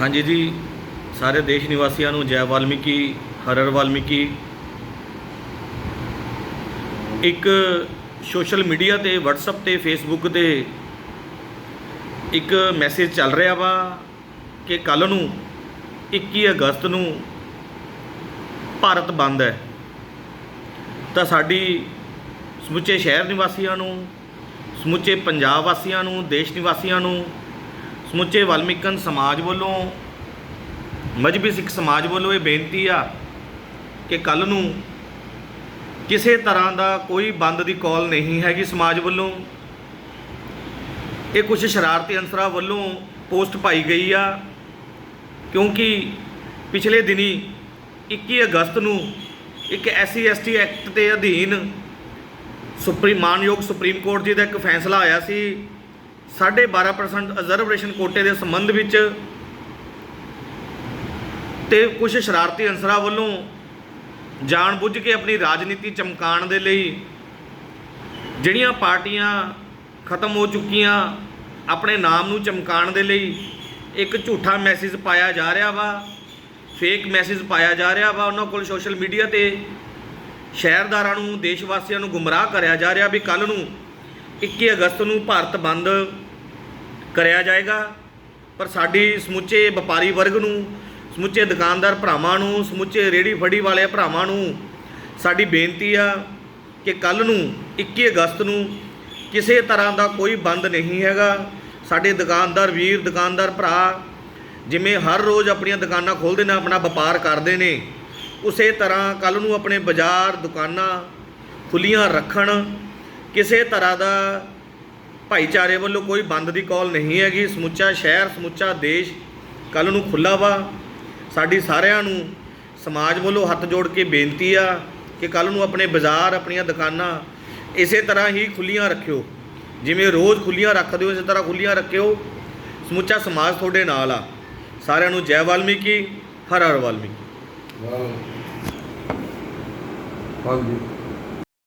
ਹਾਂਜੀ ਜੀ, ਸਾਰੇ ਦੇਸ਼ ਨਿਵਾਸੀਆਂ ਨੂੰ ਜੈ ਵਾਲਮੀਕੀ, ਹਰਰ ਵਾਲਮੀਕੀ। ਇੱਕ ਸੋਸ਼ਲ ਮੀਡੀਆ ਤੇ, WhatsApp ਤੇ, Facebook ਤੇ ਇੱਕ ਮੈਸੇਜ ਚੱਲ ਰਿਹਾ ਵਾ ਕਿ ਕੱਲ ਨੂੰ 21 ਅਗਸਤ ਨੂੰ ਭਾਰਤ ਬੰਦ ਹੈ। ਤਾਂ ਸਾਡੀ ਸਮੁੱਚੇ ਸ਼ਹਿਰ ਨਿਵਾਸੀਆਂ ਨੂੰ, ਸਮੁੱਚੇ ਪੰਜਾਬ ਵਾਸੀਆਂ ਨੂੰ, ਦੇਸ਼ ਨਿਵਾਸੀਆਂ ਨੂੰ ਸਮੁੱਚੇ ਵਾਲਮੀਕਨ ਸਮਾਜ ਵੱਲੋਂ, ਮਜਬੀ ਸਿੱਖ ਸਮਾਜ ਵੱਲੋਂ ਇਹ ਬੇਨਤੀ ਆ ਕਿ ਕੱਲ ਨੂੰ ਕਿਸੇ ਤਰ੍ਹਾਂ ਦਾ ਕੋਈ ਬੰਦ ਦੀ ਕਾਲ ਨਹੀਂ ਹੈਗੀ ਸਮਾਜ ਵੱਲੋਂ। ਇਹ ਕੁਝ ਸ਼ਰਾਰਤੀ ਅਨਸਰਾਂ ਵੱਲੋਂ ਪੋਸਟ ਪਾਈ ਗਈ ਆ, ਕਿਉਂਕਿ ਪਿਛਲੇ ਦਿਨੀ 21 ਅਗਸਤ ਨੂੰ ਇੱਕ ਐਸਸੀ ਐਸਟੀ ਐਕਟ ਦੇ ਅਧੀਨ ਸੁਪਰੀਮ ਮਾਨਯੋਗ ਸੁਪਰੀਮ ਕੋਰਟ ਜੀ ਦਾ ਇੱਕ ਫੈਸਲਾ ਆਇਆ ਸੀ 12.5% ਰਿਜ਼ਰਵੇਸ਼ਨ ਕੋਟੇ ਦੇ ਸੰਬੰਧ ਵਿੱਚ ਤੇ ਕੁਝ ਸ਼ਰਾਰਤੀ ਅਨਸਰਾਂ ਵੱਲੋਂ ਜਾਣਬੁੱਝ ਕੇ ਆਪਣੀ ਰਾਜਨੀਤੀ ਚਮਕਾਉਣ ਦੇ ਲਈ ਜਿਹੜੀਆਂ ਪਾਰਟੀਆਂ ਖਤਮ ਹੋ ਚੁੱਕੀਆਂ, ਆਪਣੇ ਨਾਮ ਨੂੰ ਚਮਕਾਉਣ ਦੇ ਲਈ ਇੱਕ ਝੂਠਾ ਮੈਸੇਜ ਪਾਇਆ ਜਾ ਰਿਹਾ ਵਾ ਫੇਕ ਮੈਸੇਜ ਪਾਇਆ ਜਾ ਰਿਹਾ ਵਾ, ਉਹਨਾਂ ਕੋਲ ਸੋਸ਼ਲ ਮੀਡੀਆ ਤੇ ਸ਼ਹਿਰਦਾਰਾਂ ਨੂੰ ਦੇਸ਼ ਵਾਸੀਆਂ ਨੂੰ ਗੁੰਮਰਾਹ ਕਰਿਆ ਜਾ ਰਿਹਾ ਵੀ ਕੱਲ ਨੂੰ 21 ਅਗਸਤ ਨੂੰ ਭਾਰਤ ਬੰਦ ਕਰਿਆ ਜਾਏਗਾ। ਪਰ ਸਾਡੀ ਸਮੁੱਚੇ ਵਪਾਰੀ ਵਰਗ ਨੂੰ, ਸਮੁੱਚੇ ਦੁਕਾਨਦਾਰ ਭਰਾਵਾਂ ਨੂੰ, ਸਮੁੱਚੇ ਰੇੜੀ ਫੜੀ ਵਾਲੇ ਭਰਾਵਾਂ ਨੂੰ ਸਾਡੀ ਬੇਨਤੀ ਆ ਕਿ ਕੱਲ ਨੂੰ 21 ਅਗਸਤ ਨੂੰ ਕਿਸੇ ਤਰ੍ਹਾਂ ਦਾ ਕੋਈ ਬੰਦ ਨਹੀਂ ਹੈਗਾ। ਸਾਡੇ ਦੁਕਾਨਦਾਰ ਵੀਰ, ਦੁਕਾਨਦਾਰ ਭਰਾ ਜਿਵੇਂ ਹਰ ਰੋਜ਼ ਆਪਣੀਆਂ ਦੁਕਾਨਾਂ ਖੋਲ੍ਹਦੇ ਨੇ, ਆਪਣਾ ਵਪਾਰ ਕਰਦੇ ਨੇ, ਉਸੇ ਤਰ੍ਹਾਂ ਕੱਲ ਨੂੰ ਆਪਣੇ ਬਾਜ਼ਾਰ, ਦੁਕਾਨਾਂ ਖੁੱਲੀਆਂ ਰੱਖਣ ਕਿਸੇ ਤਰ੍ਹਾਂ ਦਾ ਭਾਈਚਾਰੇ ਵੱਲੋਂ ਕੋਈ ਬੰਦ ਦੀ ਕਾਲ ਨਹੀਂ ਹੈਗੀ। ਸਮੁੱਚਾ ਸ਼ਹਿਰ, ਸਮੁੱਚਾ ਦੇਸ਼ ਕੱਲ ਨੂੰ ਖੁੱਲਾ ਵਾ। ਸਾਡੀ ਸਾਰਿਆਂ ਨੂੰ ਸਮਾਜ ਵੱਲੋਂ ਹੱਥ ਜੋੜ ਕੇ ਬੇਨਤੀ ਆ ਕਿ ਕੱਲ ਨੂੰ ਆਪਣੇ ਬਾਜ਼ਾਰ, ਆਪਣੀਆਂ ਦੁਕਾਨਾਂ ਇਸੇ ਤਰ੍ਹਾਂ ਹੀ ਖੁੱਲੀਆਂ ਰੱਖਿਓ। ਜਿਵੇਂ ਰੋਜ਼ ਖੁੱਲੀਆਂ ਰੱਖਦੇ ਹੋ, ਇਸੇ ਤਰ੍ਹਾਂ ਖੁੱਲੀਆਂ ਰੱਖਿਓ। ਸਮੁੱਚਾ ਸਮਾਜ ਤੁਹਾਡੇ ਨਾਲ ਆ। ਸਾਰਿਆਂ ਨੂੰ ਜੈ ਵਾਲਮੀਕੀ, ਹਰ ਹਰ ਵਾਲਮੀਕੀ। ਹਾਂਜੀ।